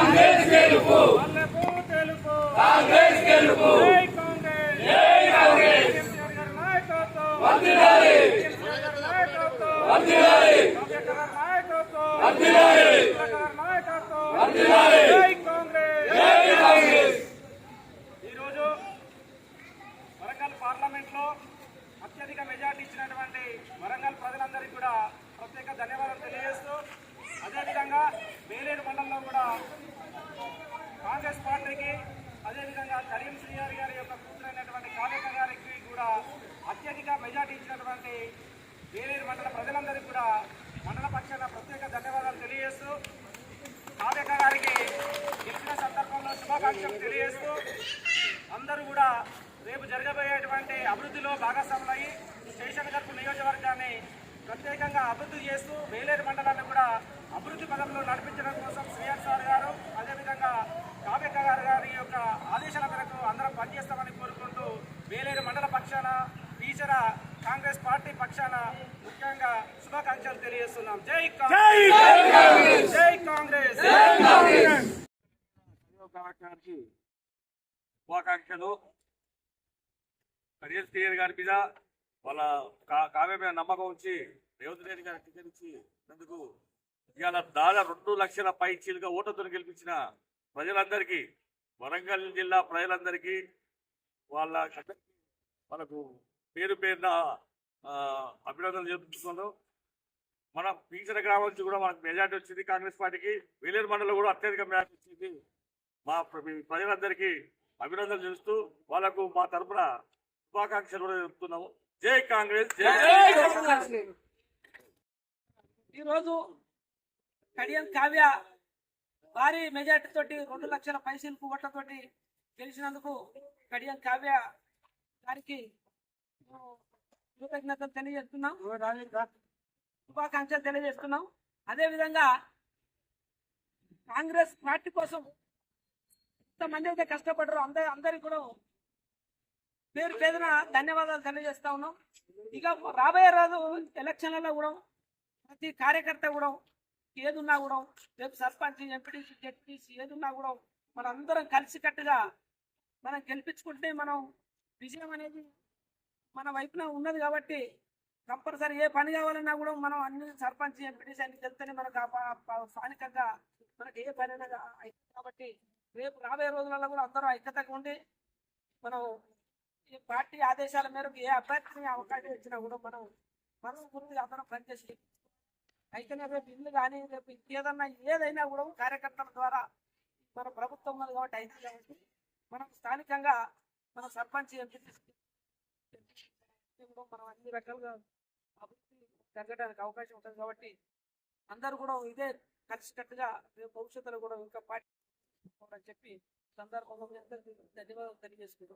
కాంగ్రెస్ గెలుపు. కాంగ్రెస్ గెలుపు. వందిరాయి వందిరాయి వందిరాయి శుభాకాంక్షలు తెలియజేస్తూ అందరూ కూడా రేపు జరగబోయేటువంటి అభివృద్ధిలో భాగస్వాములయ్యి స్టేషన్ గర్భ నియోజకవర్గాన్ని ప్రత్యేకంగా అభివృద్ధి చేస్తూ వేలేరు మండలాన్ని కూడా అభివృద్ధి పదంలో నడిపించడం కోసం శ్రీఆర్ సార్ గారు అదేవిధంగా కావ్యక్క గారు గారి యొక్క ఆదేశాల మేరకు అందరం పనిచేస్తామని కోరుకుంటూ వేలేరు మండల పక్షాన టీచర కాంగ్రెస్ పార్టీ పక్షాన ముఖ్యంగా శుభాకాంక్షలు తెలియజేస్తున్నాం. జై కాంగ్రెస్ జై కాంగ్రెస్ మాట్లాడడానికి శుభాకాంక్షలు కడియల్ టీఆర్ గారి మీద వాళ్ళ కా- కావ్య మీద నమ్మకం ఉంచి రేవంత్ రెడ్డి గారి టికెట్ అందుకు ఇవాళ దాదాపు రెండు లక్షల పై చీలుగా గెలిపించిన ప్రజలందరికీ వరంగల్ జిల్లా ప్రజలందరికీ వాళ్ళ వాళ్ళకు పేరు పేరున అభినందనలు చెప్తున్నాను మన పీచర గ్రామం నుంచి కూడా మనకు మెజార్టీ వచ్చింది. కాంగ్రెస్ పార్టీకి వేలేరు మండలం కూడా అత్యధిక మెజార్టీ వచ్చింది. మా ప్ర- మీ ప్రజలందరికీ అభినందనలు చేస్తూ వాళ్ళకు మా తరపున శుభాకాంక్షలు కూడా చెప్తున్నాము జై కాంగ్రెస్ ఈరోజు కడియం కావ్య భారీ మెజార్టీ తోటి రెండు లక్షల పైసలకు ఓట్లతోటి గెలిచినందుకు కడియం కావ్య గారికి కృతజ్ఞతలు తెలియజేస్తున్నాం. శుభాకాంక్షలు తెలియజేస్తున్నాం. అదేవిధంగా కాంగ్రెస్ పార్టీ కోసం ఎంతమంది అయితే కష్టపడరు అందరి అందరికి కూడా పేరు పేదన ధన్యవాదాలు తెలియజేస్తా ఉన్నాం. ఇక రాబోయే రాదు ఎలక్షన్లలో కూడా ప్రతి కార్యకర్త కూడా ఏదున్నా కూడా రేపు సర్పంచ్ ఎంపీటీసీ జెడ్పీసీ ఏదున్నా కూడా మనందరం అందరం కలిసికట్టుగా మనం గెలిపించుకుంటే మనం విజయం అనేది మన వైపున ఉన్నది కాబట్టి కంపల్సరీ ఏ పని కావాలన్నా కూడా మనం అన్ని సర్పంచ్ ఎంపీటీసీ అన్ని తెలిస్తేనే మనకు స్థానికంగా మనకి ఏ పని అయినా కాబట్టి రేపు రాబోయే రోజులలో కూడా అందరూ ఐక్యతగా ఉండి మనం ఈ పార్టీ ఆదేశాల మేరకు ఏ అభ్యర్థిని అవకాశం ఇచ్చినా కూడా మనం మనం గురించి అందరం పనిచేసి అయితేనే రేపు ఇల్లు కానీ రేపు ఇంకేదన్నా ఏదైనా కూడా కార్యకర్తల ద్వారా మన ప్రభుత్వం ఉంది కాబట్టి అయితే కాబట్టి మనం స్థానికంగా మన సర్పంచ్ ఎంపీటీసీ కూడా మనం అన్ని రకాలుగా అభివృద్ధి జరగడానికి అవకాశం ఉంటుంది కాబట్టి అందరూ కూడా ఇదే కలిసికట్టుగా రేపు భవిష్యత్తులో కూడా ఇంకా పార్టీ అని చెప్పి సందర్భంగా ధన్యవాదాలు తెలియజేసుకుంటూ